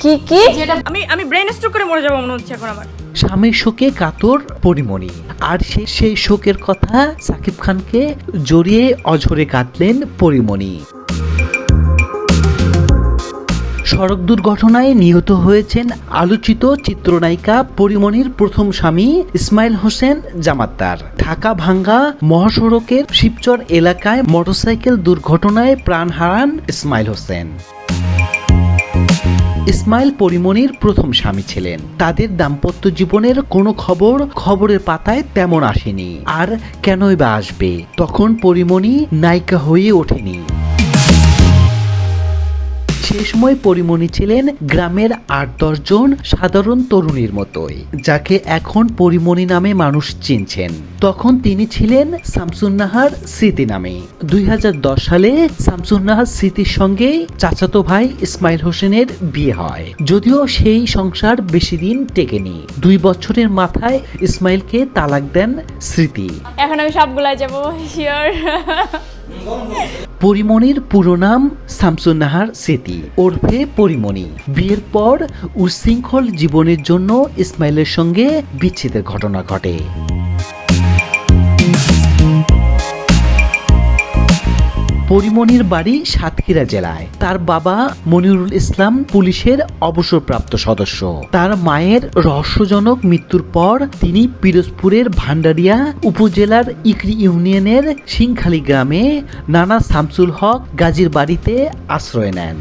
কি কি যেটা আমি আমি ব্রেন স্ট্রোক করে মরে যাব মনে হচ্ছে এখন আমার। স্বামীর শোকে কাতর পরিমণি। আর সে সেই শোকের কথা সাকিব খানকে জড়িয়ে অঝরে কাঁদলেন পরিমণি। সড়ক দুর্ঘটনায় নিহত হয়েছেন আলোচিত চিত্রনায়িকা পরিমণির প্রথম স্বামী ইসমাইল হোসেন জামাত্তার ঢাকা ভাঙ্গা মহাসড়কের শিবচর এলাকায় মোটরসাইকেল দুর্ঘটনায় প্রাণ হারান ইসমাইল হোসেন। ইসমাইল পরিমণির প্রথম স্বামী ছিলেন। তাদের দাম্পত্য জীবনের কোনো খবর খবরের পাতায় তেমন আসেনি। আর কেনই বা আসবে? তখন পরিমণি নায়িকা হয়ে ওঠেনি। সে সময় পরিমণি ছিলেন গ্রামের আট দশজন সাধারণ তরুণীর মতোই, যাকে এখন পরিমণি নামে মানুষ চিনছেন। তখন তিনি ছিলেন শামসুন্নাহার স্মৃতি নামে। দুই হাজার দশ সালে শামসুন্নাহার স্মৃতির সঙ্গে চাচাতো ভাই ইসমাইল হোসেনের বিয়ে হয়। যদিও সেই সংসার বেশি দিন টেকেনি। দুই বছরের মাথায় ইসমাইলকে তালাক দেন স্মৃতি। এখন আমি সবগুলাই যাব শিওর পরিমণির পুরো নাম শামসুন্নাহার স্মৃতি ওরফে পরিমণি। বিয়ের পর উশৃঙ্খল জীবনের জন্য ইসমাইলের সঙ্গে বিচ্ছেদের ঘটনা ঘটে। পরিমণির বাড়ি সাতক্ষীরা জেলায়। তার বাবা মনিরুল ইসলাম পুলিশের অবসরপ্রাপ্ত সদস্য। তার মায়ের রহস্যজনক মৃত্যুর পর তিনি পিরোজপুরের ভান্ডারিয়া উপজেলার ইকরি ইউনিয়নের সিংখালি গ্রামে নানা শামসুল হক গাজীর বাড়িতে আশ্রয় নেন।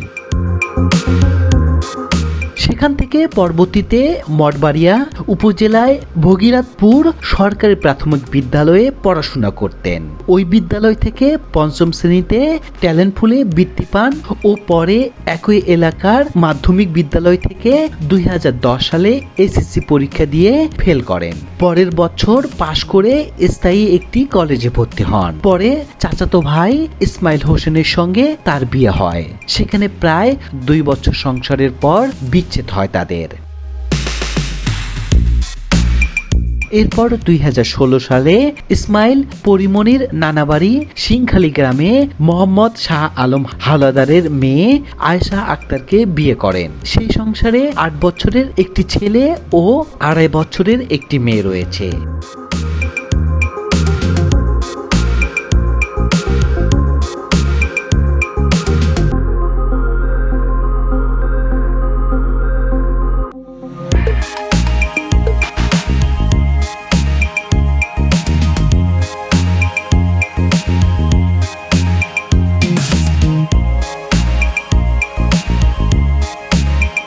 সেখান থেকে পরবর্তীতে মঠবাড়িয়া উপজেলায় ভগীরাথপুর সরকারি প্রাথমিক বিদ্যালয়ে পড়াশোনা করতেন। ওই বিদ্যালয় থেকে পঞ্চম শ্রেণীতে ট্যালেন্ট ফুলে বৃত্তি পান ও পরে একই এলাকার মাধ্যমিক বিদ্যালয় থেকে দুই হাজার দশ সালে এসএসসি পরীক্ষা দিয়ে ফেল করেন। পরের বছর পাশ করে স্থায়ী একটি কলেজে ভর্তি হন। পরে চাচাতো ভাই ইসমাইল হোসেনের সঙ্গে তার বিয়ে হয়। সেখানে প্রায় দুই বছর সংসারের পর বিচ্ছেদ হয় তাদের। এরপর দুই হাজার ষোলো সালে ইসমাইল পরিমনির নানাবাড়ি সিংখালি গ্রামে মোহাম্মদ শাহ আলম হালাদারের মেয়ে আয়েশা আক্তারকে বিয়ে করেন। সেই সংসারে আট বছরের একটি ছেলে ও আড়াই বছরের একটি মেয়ে রয়েছে।